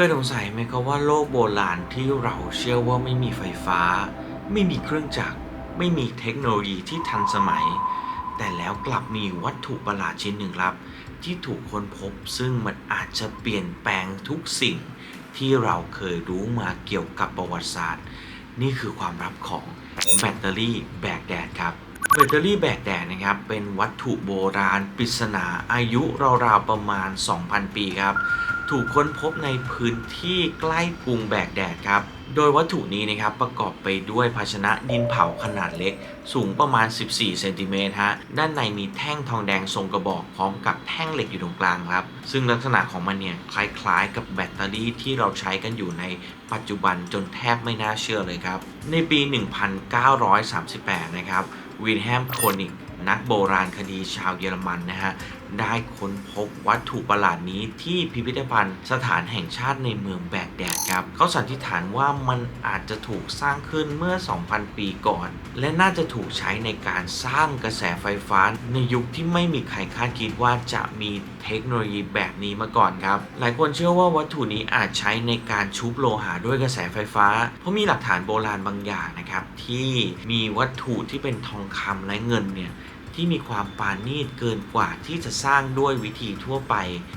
เคยสงสัยไหมครับว่าโลกโบราณที่เราเชื่อว่าไม่มีไฟฟ้า ไม่มีเครื่องจักร ไม่มีเทคโนโลยีที่ทันสมัย แต่แล้วกลับมีวัตถุประหลาดชิ้นหนึ่งครับ ที่ถูกค้นพบซึ่งมันอาจจะเปลี่ยนแปลงทุกสิ่ง ที่เราเคยรู้มาเกี่ยวกับประวัติศาสตร์ นี่คือความลับของแบตเตอรี่แบกแดดครับแบตเตอรี่แบกแดดนะครับเป็นวัตถุโบราณปริศนาอายุราวๆประมาณ 2,000 ปีครับ ถูกค้นพบในพื้นที่ใกล้กรุงแบกแดดครับ โดยวัตถุนี้นะครับประกอบไปด้วยภาชนะดินเผาขนาดเล็ก สูงประมาณ 14 เซนติเมตรฮะ ด้านในมีแท่งทองแดงทรงกระบอกพร้อมกับแท่งเหล็กอยู่ตรงกลางครับ ซึ่งลักษณะของมันเนี่ยคล้ายๆ กับแบตเตอรี่ที่เราใช้กันอยู่ในปัจจุบันจนแทบไม่น่าเชื่อเลยครับ ในปี 1938 นะครับวิลแฮมโคนิกนักโบราณคดีชาวเยอรมันนะฮะ ได้ค้นพบวัตถุประหลาดนี้ที่พิพิธภัณฑ์สถานแห่งชาติในเมืองแบกแดดครับ เขาสันนิษฐานว่ามันอาจจะถูกสร้างขึ้นเมื่อ 2,000 ปีก่อน และน่าจะถูกใช้ในการสร้างกระแสไฟฟ้า ในยุคที่ไม่มีใครคาดคิดว่าจะมีเทคโนโลยีแบบนี้มาก่อนครับ หลายคนเชื่อว่าวัตถุนี้อาจใช้ในการชุบโลหะด้วยกระแสไฟฟ้า เพราะมีหลักฐานโบราณบางอย่างนะครับที่มีวัตถุที่เป็นทองคำและเงินเนี่ย ที่มีความปานนีตเกินกว่าที่จะสร้างด้วยวิธีทั่วไป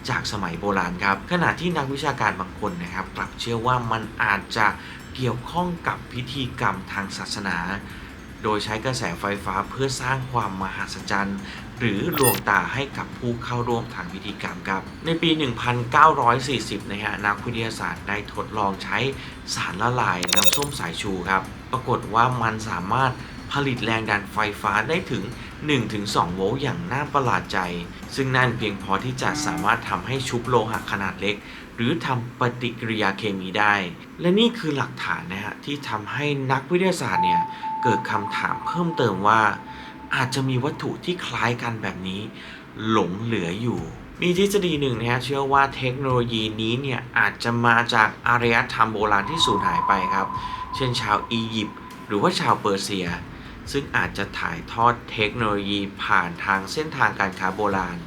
จากสมัยโบราณครับ ขณะที่นักวิชาการบางคนนะครับ กลับเชื่อว่ามันอาจจะเกี่ยวข้องกับพิธีกรรมทางศาสนา โดยใช้กระแสไฟฟ้าเพื่อสร้างความมหัศจรรย์หรือดวงตาให้กับผู้เข้าร่วมทางพิธีกรรมครับ ในปี 1940 นะฮะนักวิทยาศาสตร์ได้ทดลองใช้สารละลายน้ำส้มสายชูครับ ปรากฏว่ามันสามารถ ผลิตแรงดันไฟฟ้าได้ถึง 1-2 โวลต์อย่างน่าประหลาดใจ ซึ่งนั่นเพียงพอที่จะสามารถทำให้ชุบโลหะขนาดเล็ก หรือทำปฏิกิริยาเคมีได้ และนี่คือหลักฐานนะฮะที่ทำให้นักวิทยาศาสตร์เนี่ยเกิดคำถามเพิ่มเติมว่า อาจจะมีวัตถุที่คล้ายกันแบบนี้ หลงเหลืออยู่มีทฤษฎีหนึ่งนะฮะเชื่อว่าเทคโนโลยีนี้เนี่ยอาจจะมาจากอารยธรรมโบราณที่สูญหายไปครับ เช่นชาวอียิปต์หรือว่าชาวเปอร์เซีย ซึ่งอาจจะถ่ายทอดเทคโนโลยีผ่านทางเส้นทางการค้าโบราณ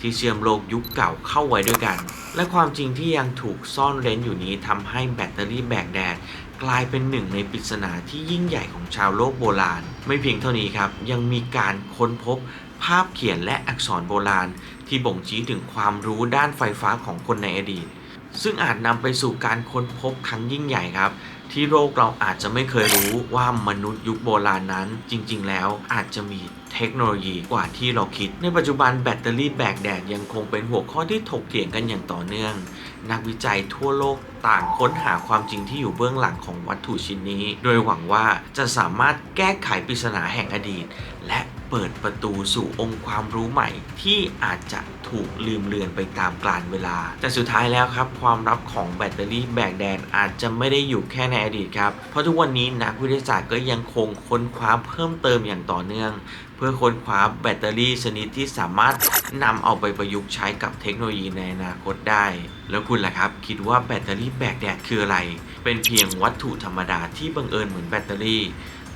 ที่เชื่อมโลกยุคเก่าเข้าไว้ด้วยกัน และความจริงที่ยังถูกซ่อนเร้นอยู่นี้ทำให้แบตเตอรี่แบกแดดกลายเป็นหนึ่งในปริศนาที่ยิ่งใหญ่ของชาวโลกโบราณ ไม่เพียงเท่านี้ครับ ยังมีการค้นพบภาพเขียนและอักษรโบราณ ที่บ่งชี้ถึงความรู้ด้านไฟฟ้าของคนในอดีต ซึ่งอาจนำไปสู่การค้นพบครั้งยิ่งใหญ่ครับ ที่โลกเราอาจจะไม่เคยรู้ว่ามนุษย์ยุคโบราณนั้น จริง ๆ แล้วอาจจะมีเทคโนโลยีกว่าที่เราคิด ในปัจจุบันแบตเตอรี่แบกแดดยังคงเป็นหัวข้อที่ถกเถียงกันอย่างต่อเนื่อง นักวิจัยทั่วโลกต่างค้นหาความจริงที่อยู่เบื้องหลังของวัตถุชิ้นนี้ โดยหวังว่าจะสามารถแก้ไขปริศนาแห่งอดีต และ เปิดประตูสู่องค์ความรู้ใหม่ ที่อาจจะถูกลืมเลือนไปตามกาลเวลา แต่สุดท้ายแล้วครับ ความลับของแบตเตอรี่แบกแดนอาจจะไม่ได้อยู่แค่ในอดีตครับ เพราะทุกวันนี้นักวิทยาศาสตร์ก็ยังคงค้นคว้าเพิ่มเติมอย่างต่อเนื่อง เพื่อค้นคว้าแบตเตอรี่ชนิดที่สามารถนำเอาไปประยุกต์ใช้กับเทคโนโลยีในอนาคตได้ แล้วคุณล่ะครับคิดว่าแบตเตอรี่แบกแดดคืออะไร เป็นเพียงวัตถุธรรมดาที่บังเอิญเหมือนแบตเตอรี่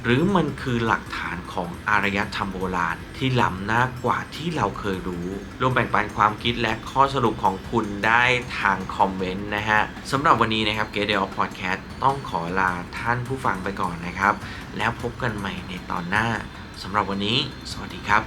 หรือมันคือหลักฐานของอารยธรรมโบราณ ที่ล้ำหน้ากว่าที่เราเคยรู้รวมแบ่งปันความคิดและข้อสรุปของคุณได้ทางคอมเมนต์นะฮะสำหรับวันนี้นะครับ g a t d a y of Podcast ต้องขอลาท่านผู้ฟังไปก่อนนะครับ แล้วพบกันใหม่ในตอนหน้าสำหรับวันนี้ สวัสดีครับ